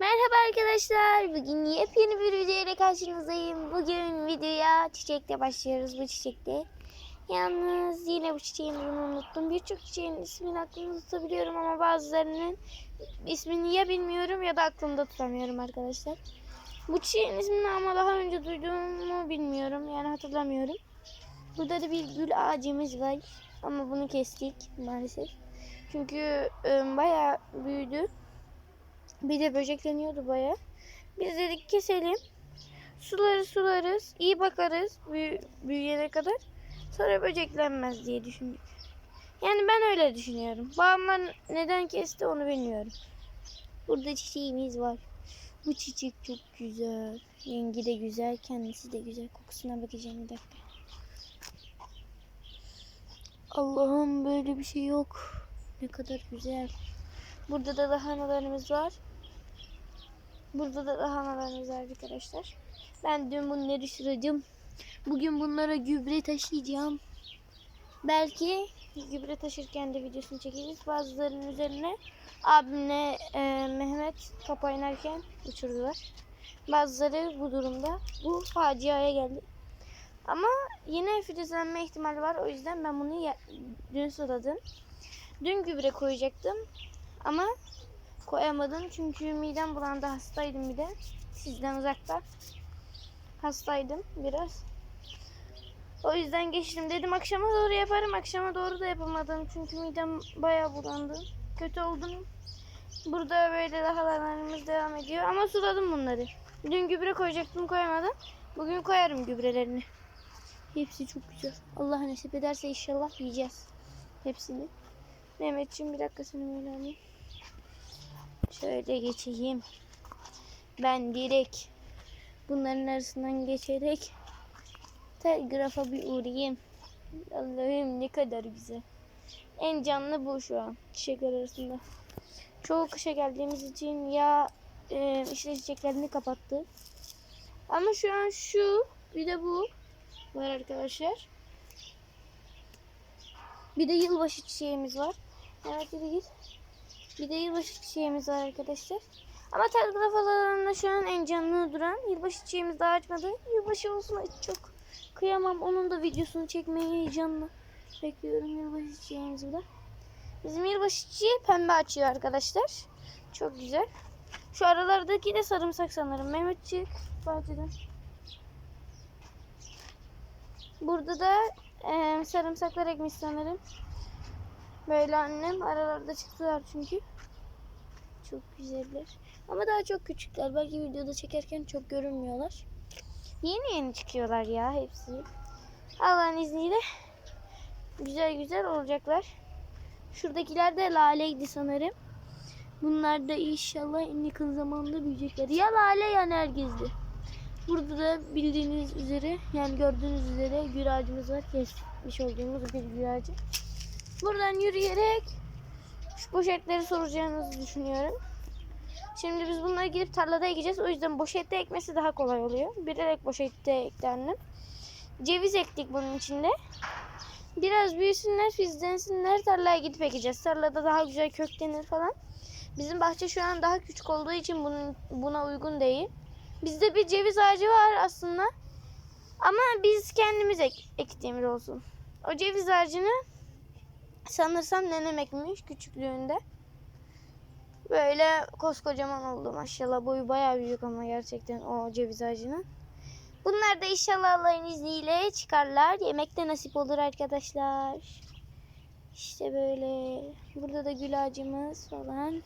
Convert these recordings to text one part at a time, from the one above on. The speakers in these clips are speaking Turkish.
Merhaba arkadaşlar. Bugün yepyeni bir video ile karşınızdayım. Bugün videoya çiçekle başlıyoruz bu çiçekte. Yalnız yine bu çiçeğin adını unuttum. Birçok çiçeğin ismini aklımda tutabiliyorum ama bazılarının ismini ya bilmiyorum ya da aklımda tutamıyorum arkadaşlar. Bu çiçeğin ismini ama daha önce duyduğumu bilmiyorum. Yani hatırlamıyorum. Burada da bir gül ağacımız var. Ama bunu kestik maalesef. Çünkü ıı, bayağı büyüdü. Bir de böcekleniyordu baya. Biz dedik keselim. Suları sularız. iyi bakarız büyü- büyüyene kadar. Sonra böceklenmez diye düşündük. Yani ben öyle düşünüyorum. Babamlar neden kesti onu bilmiyorum. Burada çiçeğimiz var. Bu çiçek çok güzel. Rengi de güzel. Kendisi de güzel. Kokusuna bakacağım bir dakika. Allah'ım böyle bir şey yok. Ne kadar güzel. Burada da lahanalarımız var. Burada da lahanalarımız var arkadaşlar. Ben dün bunları sürdüm. Bugün bunlara gübre taşıyacağım. Belki gübre taşırken de videosunu çekeriz. Bazılarının üzerine abimle e, Mehmet top oynarken uçurdular. Bazıları bu durumda. Bu faciaya geldi. Ama yine filizlenme ihtimali var. O yüzden ben bunu dün suladım. Dün gübre koyacaktım. Ama koyamadım çünkü midem bulandı hastaydım bir de. Sizden uzakta. Hastaydım biraz. O yüzden geçtim. Dedim akşama doğru yaparım. Akşama doğru da yapamadım. Çünkü midem bayağı bulandı. Kötü oldum. Burada böyle lahalarımız devam ediyor. Ama suladım bunları. Dün gübre koyacaktım koyamadım. Bugün koyarım gübrelerini. Hepsi çok güzel. Allah nasip ederse inşallah yiyeceğiz hepsini. Mehmetciğim bir dakika seni böyle alayım Şöyle geçeyim. Ben direkt bunların arasından geçerek telgrafa bir uğrayayım. Allah'ım ne kadar güzel. En canlı bu şu an çiçekler arasında. Çoğu kışa geldiğimiz için ya e, işte çiçeklerini kapattı. Ama şu an şu bir de bu var arkadaşlar. Bir de yılbaşı çiçeğimiz var. Evet hadi git. Bir de yılbaşı çiçeğimiz var arkadaşlar. Ama telgraf alanında şu an en canlı duran yılbaşı çiçeğimiz daha açmadı. Yılbaşı olsun çok kıyamam. Onun da videosunu çekmeyi heyecanla bekliyorum yılbaşı çiçeğimizi de. Bizim yılbaşı çiçeği pembe açıyor arkadaşlar. Çok güzel. Şu aralardaki de sarımsak sanırım. Mehmetçik bahçeden. Burada da eee, sarımsaklar ekmiş sanırım. Böyle annem aralarda çıktılar çünkü. Çok güzeller. Ama daha çok küçükler. Belki videoda çekerken çok görünmüyorlar. Yeni yeni çıkıyorlar ya hepsi. Allah'ın izniyle güzel güzel olacaklar. Şuradakiler de laleydi sanırım. Bunlar da inşallah en yakın zamanda büyüyecekler. Ya lale ya nergizli. Burada da bildiğiniz üzere yani gördüğünüz üzere gül ağacımız var. Kesmiş olduğumuz bir gül ağacı. Buradan yürüyerek şu poşetleri soracağınızı düşünüyorum. Şimdi biz bunları gidip tarlada ekeceğiz. O yüzden poşette ekmesi daha kolay oluyor. Bilerek poşette eklendim. Ceviz ektik bunun içinde. Biraz büyüsünler, fizlensinler. Tarlaya gidip ekeceğiz. Tarlada daha güzel köklenir falan. Bizim bahçe şu an daha küçük olduğu için bunun buna uygun değil. Bizde bir ceviz ağacı var aslında. Ama biz kendimiz ek, ektiğimiz olsun. O ceviz ağacını sanırsam nenem ekmiş küçüklüğünde. Böyle koskocaman oldu maşallah. Boyu bayağı büyük ama gerçekten o ceviz ağacının. Bunlar da inşallah Allah'ın izniyle çıkarlar. Yemek de nasip olur arkadaşlar. İşte böyle. Burada da gül ağacımız falan.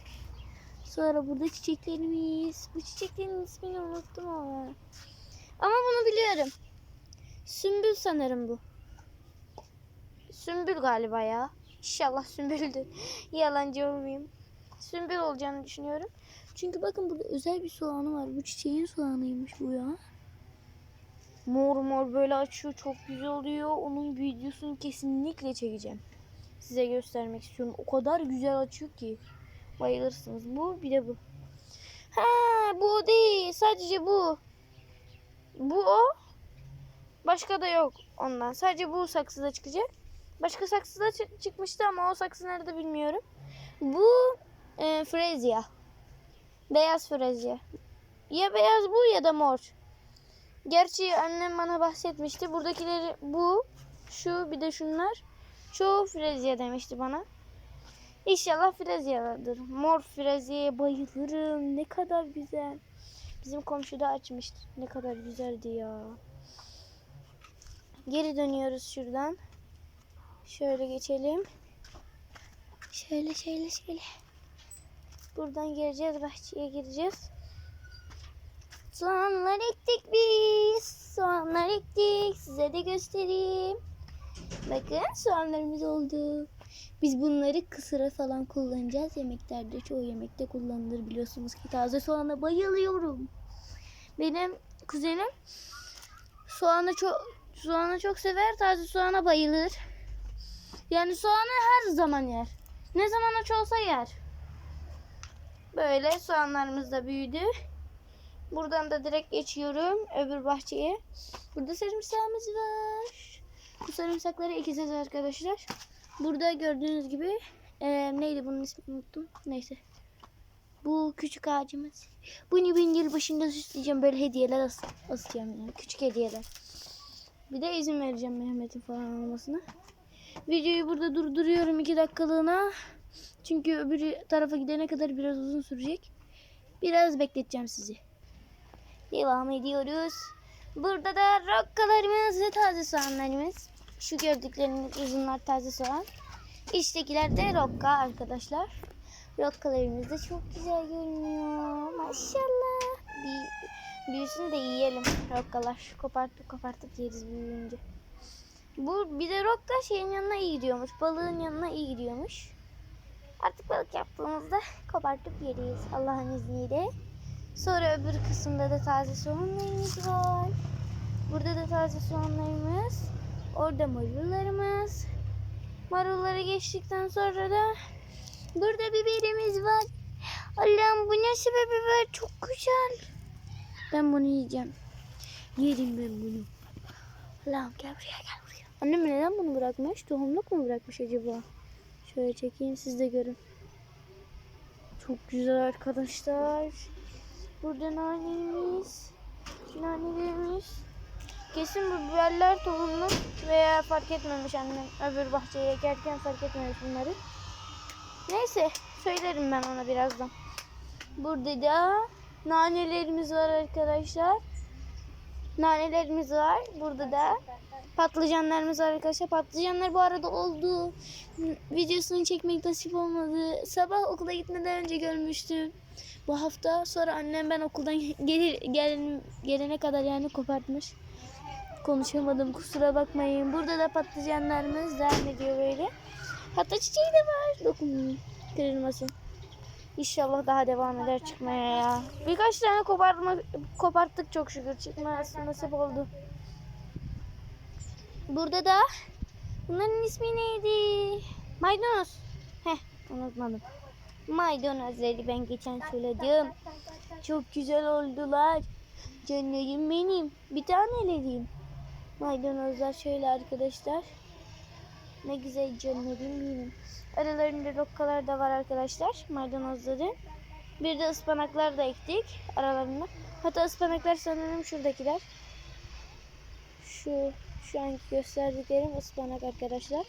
Sonra burada çiçeklerimiz. Bu çiçeklerin ismini unuttum ama. Ama bunu biliyorum. Sümbül sanırım bu. Sümbül galiba ya. İnşallah sümbüldür. Yalancı olmayayım. Sümbül olacağını düşünüyorum. Çünkü bakın burada özel bir soğanı var. Bu çiçeğin soğanıymış bu ya. Mor mor böyle açıyor. Çok güzel oluyor. Onun videosunu kesinlikle çekeceğim. Size göstermek istiyorum. O kadar güzel açıyor ki. Bayılırsınız. Bu bir de bu. Ha bu değil. Sadece bu. Bu o. Başka da yok ondan. Sadece bu saksıda çıkacak. Başka saksıda çı- çıkmıştı ama o saksı nerede bilmiyorum. Bu e, Frezia. Beyaz frezya. Ya beyaz bu ya da mor. Gerçi annem bana bahsetmişti. Buradakileri bu, şu bir de şunlar. Çoğu frezya demişti bana. İnşallah frezyalardır. Mor frezyaya bayılırım. Ne kadar güzel. Bizim komşu da açmıştı. Ne kadar güzeldi ya. Geri dönüyoruz şuradan. Şöyle geçelim. Şöyle şöyle şöyle. Buradan gireceğiz. Bahçeye gireceğiz. Soğanlar ektik biz. Soğanlar ektik. Size de göstereyim. Bakın soğanlarımız oldu. Biz bunları kısıra falan kullanacağız. Yemeklerde çoğu yemekte kullanılır biliyorsunuz ki taze soğana bayılıyorum. Benim kuzenim soğanı çok soğanı çok sever. Taze soğana bayılır. Yani soğanı her zaman yer. Ne zaman aç olsa yer. Böyle soğanlarımız da büyüdü. Buradan da direkt geçiyorum öbür bahçeye. Burada sarımsağımız var. Bu sarımsakları ekeceğiz arkadaşlar. Burada gördüğünüz gibi eee, neydi bunun ismini unuttum. Neyse. Bu küçük ağacımız. Bunu ben yılbaşında süsleyeceğim. Böyle hediyeler as asacağım yani. Küçük hediyeler. Bir de izin vereceğim Mehmet'in falan almasına. Videoyu burada durduruyorum 2 dakikalığına. Çünkü öbür tarafa gidene kadar biraz uzun sürecek. Biraz bekleteceğim sizi. Devam ediyoruz. Burada da rokkalarımız ve taze soğanlarımız. Şu gördükleriniz uzunlar taze soğan. İçtekiler de rokka arkadaşlar. Rokkalarımız da çok güzel görünüyor. Maşallah. Bir, büyüsün de yiyelim rokkalar. Kopartıp kopartıp yeriz büyüyünce. Bu bir de rokka şeyin yanına iyi gidiyormuş. Balığın yanına iyi gidiyormuş. Artık balık yaptığımızda kopartıp yeriz Allah'ın izniyle. Sonra öbür kısımda da taze soğanlarımız var. Burada da taze soğanlarımız. Orada marullarımız. Marulları geçtikten sonra da burada biberimiz var. Allah'ım bu nasıl bir biber? Çok güzel. Ben bunu yiyeceğim. Yerim ben bunu. Allah'ım gel buraya gel. Annem neden bunu bırakmış? Tohumluk mu bırakmış acaba? Şöyle çekeyim siz de görün. Çok güzel arkadaşlar. Burada nanemiz, nanelerimiz. Kesin bu biberler tohumlu veya fark etmemiş annem. Öbür bahçeye ekerken fark etmemiş bunları. Neyse söylerim ben ona birazdan. Burada da nanelerimiz var arkadaşlar. Nanelerimiz var. Burada da patlıcanlarımız var arkadaşlar. Patlıcanlar bu arada oldu. Videosunu çekmek nasip olmadı. Sabah okula gitmeden önce görmüştüm. Bu hafta sonra annem ben okuldan gelir, gel, gelene kadar yani kopartmış. Konuşamadım kusura bakmayın. Burada da patlıcanlarımız devam ediyor böyle. Hatta çiçeği de var. Dokunmayın. Kırılmasın. İnşallah daha devam eder çıkmaya ya. Birkaç tane kopartma, koparttık çok şükür. Çıkması nasip oldu. Burada da bunların ismi neydi? Maydanoz. Heh unutmadım. Maydanozları ben geçen söyledim. Çok güzel oldular. Canlarım benim. Bir taneleriyim. Maydanozlar şöyle arkadaşlar. Ne güzel canlarım benim. Aralarında rokkalar da var arkadaşlar. Maydanozları. Bir de ıspanaklar da ektik aralarında. Hatta ıspanaklar sanırım şuradakiler. Şu şu anki gösterdiklerim ıspanak arkadaşlar.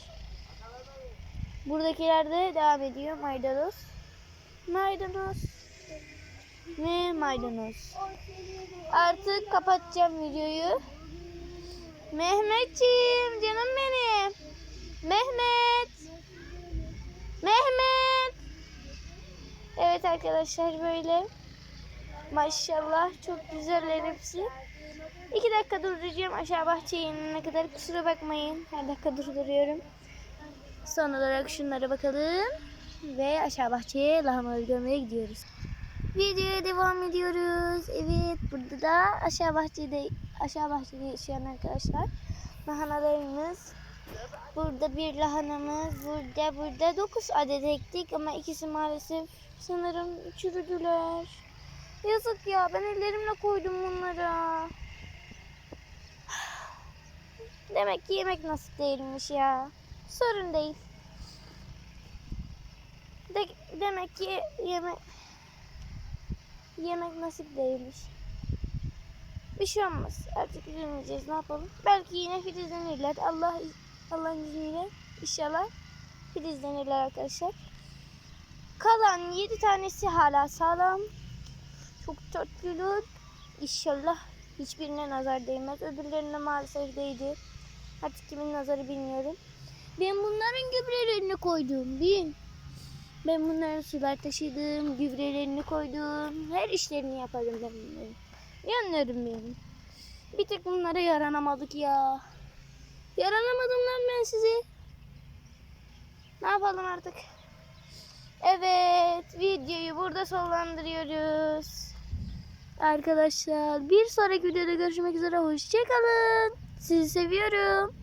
Buradakiler de devam ediyor maydanoz. Maydanoz. Ve maydanoz. Artık kapatacağım videoyu. Mehmetciğim canım benim. Mehmet. Mehmet. Evet arkadaşlar böyle. Maşallah çok güzeller hepsi. İki dakika durduracağım aşağı bahçeye inene kadar. Kusura bakmayın. Her dakika durduruyorum. Son olarak şunlara bakalım. Ve aşağı bahçeye lahanaları görmeye gidiyoruz. Videoya devam ediyoruz. Evet burada da aşağı bahçede aşağı bahçede yaşayan arkadaşlar. Lahanalarımız. Burada bir lahanamız. Burada burada 9 adet ektik ama ikisi maalesef sanırım çürüdüler. Yazık ya ben ellerimle koydum bunlara. Demek ki yemek nasip değilmiş ya. Sorun değil. De demek ki yemek yemek nasip değilmiş. Bir şey olmaz. Artık üzülmeyeceğiz. Ne yapalım? Belki yine filizlenirler. Allah Allah'ın izniyle inşallah filizlenirler arkadaşlar. Kalan 7 tanesi hala sağlam. Çok tatlılar. İnşallah hiçbirine nazar değmez. Öbürlerine maalesef değdi. Artık kimin nazarı bilmiyorum. Ben bunların gübrelerini koydum. Bin. Ben bunların sular taşıdım, gübrelerini koydum. Her işlerini yaparım ben bunların. Yanlarım benim. Bir tek bunlara yaranamadık ya. Yaranamadım lan ben size. Ne yapalım artık? Evet, videoyu burada sonlandırıyoruz. Arkadaşlar bir sonraki videoda görüşmek üzere. Hoşçakalın. Sizi seviyorum.